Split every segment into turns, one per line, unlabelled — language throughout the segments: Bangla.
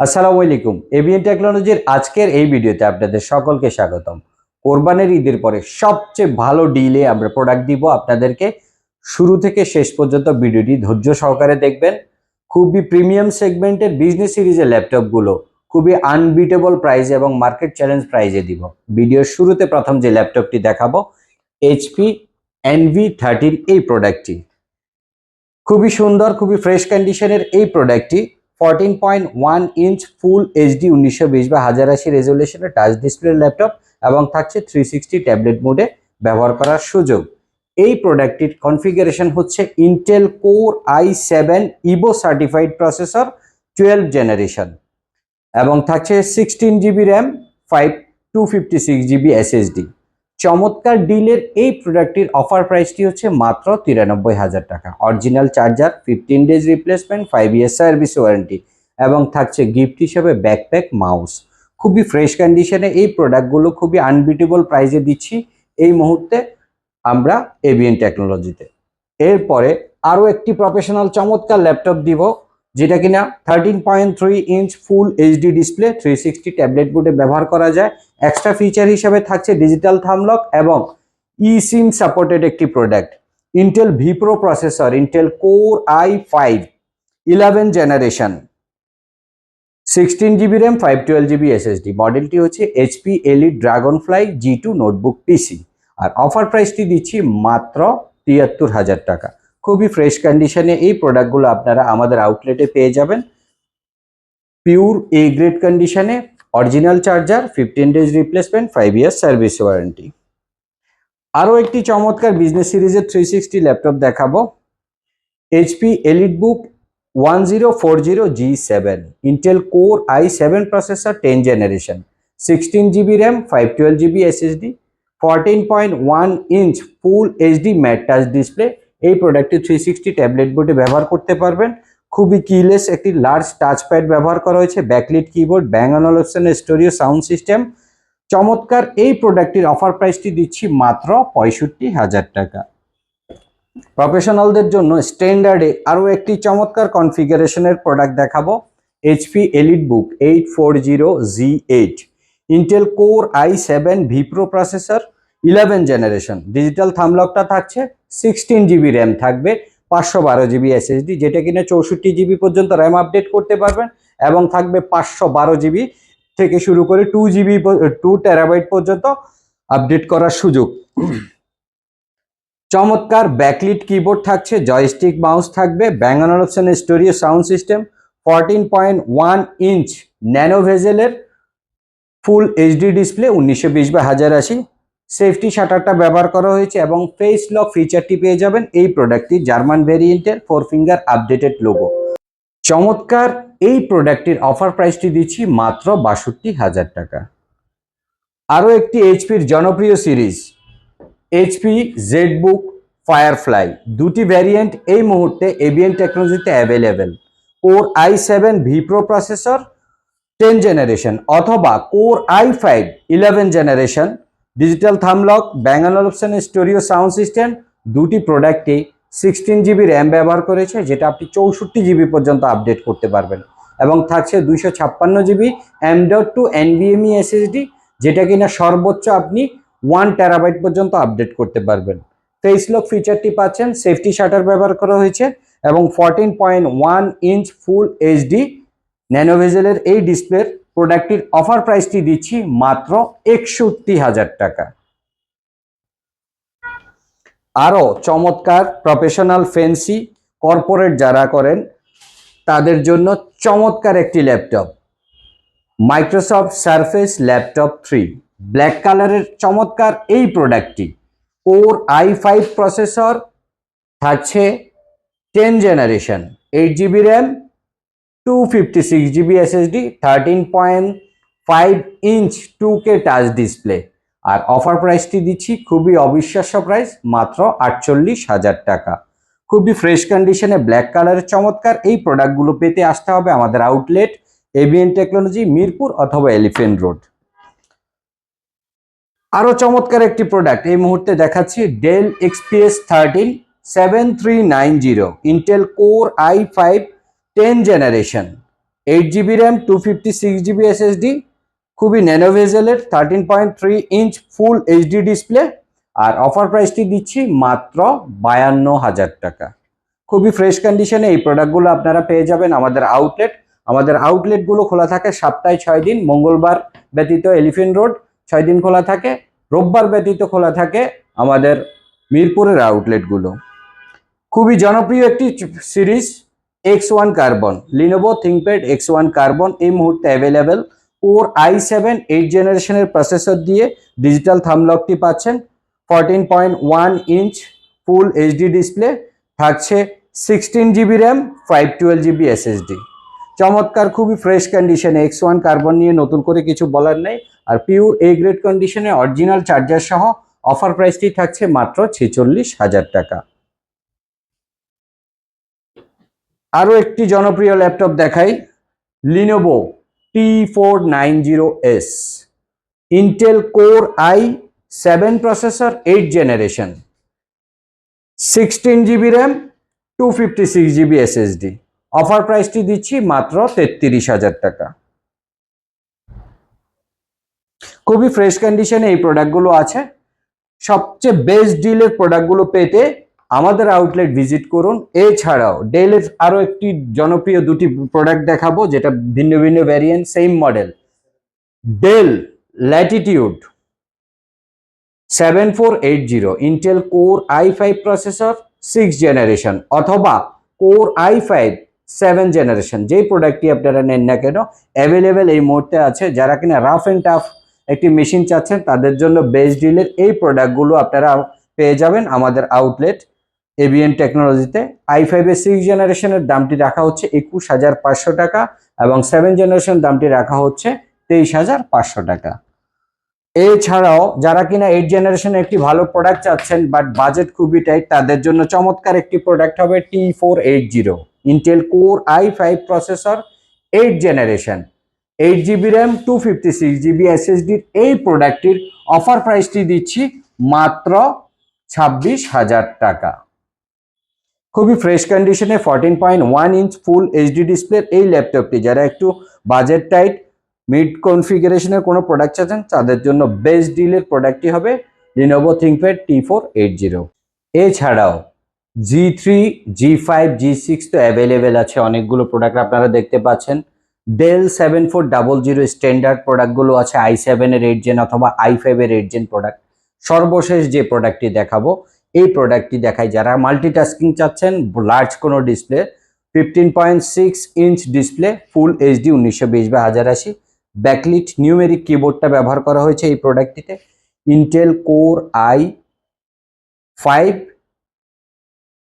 আসসালামু আলাইকুম। এবিএন টেকনোলজির আজকের এই ভিডিওতে আপনাদের সকলকে স্বাগতম। কোরবানের ঈদের পরে সবচেয়ে ভালো ডিলে আমরা প্রোডাক্ট দিব। আপনাদেরকে শুরু থেকে শেষ পর্যন্ত ভিডিওটি ধৈর্য সহকারে দেখবেন। খুবই প্রিমিয়াম সেগমেন্টের বিজনেস সিরিজের ল্যাপটপগুলো খুবই আনবিটেবল প্রাইজে এবং মার্কেট চ্যালেঞ্জ প্রাইজে দিব। ভিডিওর শুরুতে প্রথম যে ল্যাপটপটি দেখাবো এইচপি এনভি থার্টিন এই প্রোডাক্টটি খুবই সুন্দর, খুবই ফ্রেশ কন্ডিশনের এই প্রোডাক্টটি fourteen point one inch full HD উনিশশো বিশ বা হাজার আশি রেজলিউশনের টাচ ডিসপ্লে ল্যাপটপ এবং থাকছে থ্রি সিক্সটি ট্যাবলেট মোডে ব্যবহার করার সুযোগ। এই প্রোডাক্টটির কনফিগারেশন হচ্ছে Intel core i seven Evo certified processor twelve generation এবং থাকছে sixteen GB RAM five two fifty six GB SSD চমৎকার ডিলের এই প্রোডাক্টটির অফার প্রাইসটি হচ্ছে মাত্র তিরানব্বই হাজার টাকা। Original charger fifteen days replacement five year service warranty এবং থাকছে গিফট হিসেবে ব্যাকপ্যাক মাউস খুবই ফ্রেশ কন্ডিশনে এই প্রোডাক্টগুলো খুবই আনবিটেবল প্রাইসে দিচ্ছি। এই মুহূর্তে আমরা এবিএন টেকনোলজিতে এরপরে আরও একটি প্রফেশনাল চমৎকার ল্যাপটপ দিব। যেটা কিনা thirteen point three inch full HD display three sixty tablet বোর্ডে ব্যবহার করা যায়। এক্সট্রা ফিচার হিসেবে থাকছে ডিজিটাল থামলক এবং ই সিম সাপোর্টেড একটি product Intel vPro processor Intel core i five eleven generation sixteen GB RAM five twelve GB SSD মডেলটি হচ্ছে HP Elite Dragonfly G two notebook PC আর অফার প্রাইসটি দিচ্ছি মাত্র তিয়াত্তর হাজার টাকা। খুবই ফ্রেশ কন্ডিশনে এই প্রোডাক্টগুলো আপনারা আমাদের আউটলেটে পেয়ে যাবেন। পিওর এ গ্রেড কন্ডিশনে original charger fifteen days replacement five years service warranty আরও একটি চমৎকার বিজনেস সিরিজের থ্রি সিক্সটি ল্যাপটপ দেখাবো। HP EliteBook one zero four zero G seven Intel core i seven processor ten generation sixteen GB RAM five twelve GB SSD fourteen point one inch full HD matte touch display এই প্রোডাক্টটি থ্রি সিক্সটি ট্যাবলেট বোর্ডে ব্যবহার করতে পারবেন। খুবই কিলেস একটি লার্জ টাচ প্যাড ব্যবহার করা হয়েছে ব্যাকলিট কিবোর্ড ব্যাং অনলপশনের স্টোরিও সাউন্ড সিস্টেম চমৎকার এই প্রোডাক্টটির অফার প্রাইসটি দিচ্ছি মাত্র পঁয়ষট্টি হাজার টাকা। প্রফেশনালদের জন্য স্ট্যান্ডার্ডে আরও একটি চমৎকার কনফিগারেশনের প্রোডাক্ট দেখাবো HP EliteBook eight four zero G eight Intel core i seven vPro processor eleven generation. Digital থামলকটা থাকছে সিক্সটিন জিবি র্যাম থাকবে, পাঁচশো বারো জিবি এসএসডি যেটা কিনা চৌষট্টি জিবি পর্যন্ত র্যাম আপডেট করতে পারবেন এবং থাকবে পাঁচশো বারো জিবি থেকে শুরু করে টু জিবি টু টেরাবাইট পর্যন্ত আপডেট করার সুযোগ। চমৎকার ব্যাকলিট কিবোর্ড থাকছে জয়স্টিক মাউস থাকবে ব্যাঙ্গান অপশনের stereo sound system fourteen point one inch nano ভেজেলের full HD display উনিশশো বিশ বা হাজার আশি। সেফটি শাটারটা ব্যবহার করা হয়েছে এবং ফেস লক ফিচারটি পেয়ে যাবেন এই প্রোডাক্টটি জার্মান ভেরিয়েন্টের ফোর ফিঙ্গার আপডেটেড লোগো চমৎকার, এই প্রোডাক্টটির অফার প্রাইসটি দিচ্ছি মাত্র বাষট্টি হাজার টাকা। আরও একটি এইচপির জনপ্রিয় সিরিজ এইচপি জেডবুক ফায়ারফ্লাই দুটি ভ্যারিয়েন্ট এই মুহূর্তে এবিএন টেকনোলজিতে available core i seven vPro processor ten generation অথবা core i five eleven generation digital thumb lock Bang and Olufsen stereo sound system দুটি প্রোডাক্টে সিক্সটিন জিবি র্যাম ব্যবহার করেছে, যেটা আপনি চৌষট্টি জিবি পর্যন্ত আপডেট করতে পারবেন। এবং থাকছে দুইশো ছাপ্পান্ন GB M dot two NVMe SSD যেটা কিনা সর্বোচ্চ আপনি ওয়ান টেরাবাইট পর্যন্ত আপডেট করতে পারবেন। ফেস লক ফিচারটি পাচ্ছেন সেফটি শাটার ব্যবহার করা হয়েছে, এবং fourteen point one inch full HD ন্যানোভেজেলের এই ডিসপ্লের প্রোডাক্টটির অফার প্রাইসটি দিচ্ছি মাত্র একষট্টি হাজার টাকা। আরও চমৎকার প্রফেশনাল ফেন্সি কর্পোরেট যারা করেন, তাদের জন্য চমৎকার একটি laptop Microsoft Surface laptop three black কালারের চমৎকার এই প্রোডাক্টটি কোর আই ফাইভ প্রসেসর থাকছে ten generation eight GB RAM two fifty six GB SSD thirteen point five inch two K touch display আর অফার প্রাইসটি দিচ্ছি খুবই অবিশ্বাস্য প্রাইস মাত্র আটচল্লিশ হাজার টাকা। খুবই ফ্রেশ কন্ডিশনে ব্ল্যাক কালারের চমৎকার এই প্রোডাক্টগুলো পেতে আসতে হবে আমাদের আউটলেট এবিএন টেকনোলজি মিরপুর অথবা এলিফেন্ট রোড আরও চমৎকার একটি প্রোডাক্ট এই মুহূর্তে দেখাচ্ছি Dell XPS thirteen seven three nine zero Intel core i five ten generation, eight GB RAM, two fifty six GB SSD, খুবই nano ভেজেলের thirteen point three inch full HD display আর অফার প্রাইসটি দিচ্ছি মাত্র বায়ান্ন হাজার টাকা। খুবই ফ্রেশ কন্ডিশনে এই প্রোডাক্টগুলো আপনারা পেয়ে যাবেন আমাদের আউটলেট আমাদের আউটলেটগুলো খোলা থাকে সপ্তাহে ছয় দিন, মঙ্গলবার ব্যতীত এলিফেন্ট রোড ছয় দিন খোলা থাকে, রোববার ব্যতীত খোলা থাকে আমাদের মিরপুরের আউটলেটগুলো খুবই জনপ্রিয় একটি series X one Carbon Lenovo ThinkPad X one Carbon এই মুহূর্তে available core i seven eight জেনারেশনের প্রসেসর দিয়ে ডিজিটাল থামলকটি পাচ্ছেন fourteen point one inch full HD display থাকছে sixteen GB RAM five twelve GB SSD চমৎকার, খুবই ফ্রেশ কন্ডিশনে এক্স ওয়ান কার্বন নিয়ে নতুন করে কিছু বলার নেই, আর পিওর এ গ্রেড কন্ডিশনে অরিজিনাল চার্জার সহ অফার প্রাইসটি থাকছে মাত্র ছেচল্লিশ হাজার টাকা। আরও একটি জনপ্রিয় ল্যাপটপ দেখাই Lenovo T four nine zero S Intel core i seven processor eight generation sixteen GB RAM two fifty six GB SSD offer প্রাইসটি দিচ্ছি মাত্র তেত্রিশ হাজার টাকা। খুবই ফ্রেশ কন্ডিশনে এই প্রোডাক্টগুলো আছে। সবচেয়ে বেস্ট ডিলের প্রোডাক্টগুলো পেতে আমাদের আউটলেট ভিজিট করুন। এছাড়াও ডেলের আরও একটি জনপ্রিয় দুটি প্রোডাক্ট দেখাবো, যেটা ভিন্ন ভিন্ন variant same model Dell Latitude seven four eight zero Intel core i five processor six generation অথবা core i five seven generation যেই প্রোডাক্টটি আপনারা নেন না কেন অ্যাভেলেবেল এই মুহূর্তে আছে। যারা কিনা রাফ অ্যান্ড টাফ একটি মেশিন চাচ্ছেন, তাদের জন্য বেস্ট ডিলের এই প্রোডাক্টগুলো আপনারা পেয়ে যাবেন আমাদের আউটলেট এবিএন টেকনোলজিতে আই ফাইভের সিক্স জেনারেশনের দামটি রাখা হচ্ছে একুশ হাজার পাঁচশো টাকা এবং সেভেন জেনারেশন দামটি রাখা হচ্ছে তেইশ হাজার পাঁচশো টাকা। এছাড়াও যারা কিনা এইট জেনারেশনে একটি ভালো প্রোডাক্ট চাচ্ছেন বাট বাজেট খুবই টাইট তাদের জন্য চমৎকার একটি প্রোডাক্ট হবে T four eight zero Intel core i five processor eight generation eight GB RAM two fifty six GB এসএসডির এই প্রোডাক্টটির অফার প্রাইসটি দিচ্ছি মাত্র ছাব্বিশ হাজার টাকা। খুবই ফ্রেশ কন্ডিশনে fourteen point one inch full HD ডিসপ্লের এই ল্যাপটপটি যারা একটু বাজেট টাইট মিড কনফিগারেশনের কোনো প্রোডাক্ট চাচ্ছেন, তাদের জন্য বেস্ট ডিলের প্রোডাক্টটি হবে Lenovo ThinkPad T four eight zero এছাড়াও G three G five G six তো অ্যাভেলেবেল আছে, অনেকগুলো প্রোডাক্ট আপনারা দেখতে পাচ্ছেন। Dell seven four double zero standard প্রোডাক্টগুলো আছে আই সেভেনের এইট জেন অথবা আই ফাইভের এইট জেন প্রোডাক্ট সর্বশেষ যে প্রোডাক্টটি দেখাবো এই প্রোডাক্টটি দেখাই যারা। মাল্টিটাস্কিং চাচ্ছেন লার্জ কোনো display fifteen point six inch display full HD উনিশশো বিশ বা হাজার আশি। ব্যাকলিট নিউমেরিক কিবোর্ডটা ব্যবহার করা হয়েছে এই প্রোডাক্টটিতে Intel core i five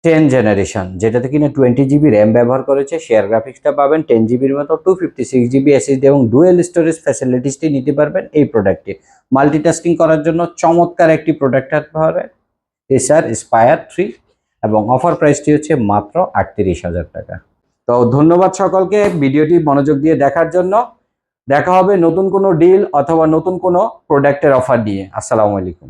ten generation যেটাতে কিনা টোয়েন্টি জিবি র্যাম ব্যবহার করেছে। শেয়ার গ্রাফিক্সটা পাবেন টেন জিবির মতো two fifty six GB SSD এবং ডুয়েল স্টোরেজ ফ্যাসিলিটিসটি নিতে পারবেন এই প্রোডাক্টটি মাল্টিটাস্কিং করার জন্য চমৎকার একটি প্রোডাক্ট হবে এসআর স্পায়ার থ্রি এবং অফার প্রাইসটি হচ্ছে মাত্র আটত্রিশ হাজার টাকা। তো ধন্যবাদ সকলকে ভিডিওটি মনোযোগ দিয়ে দেখার জন্য। দেখা হবে নতুন কোনো ডিল অথবা নতুন কোনো প্রোডাক্টের অফার নিয়ে। আসসালামু আলাইকুম।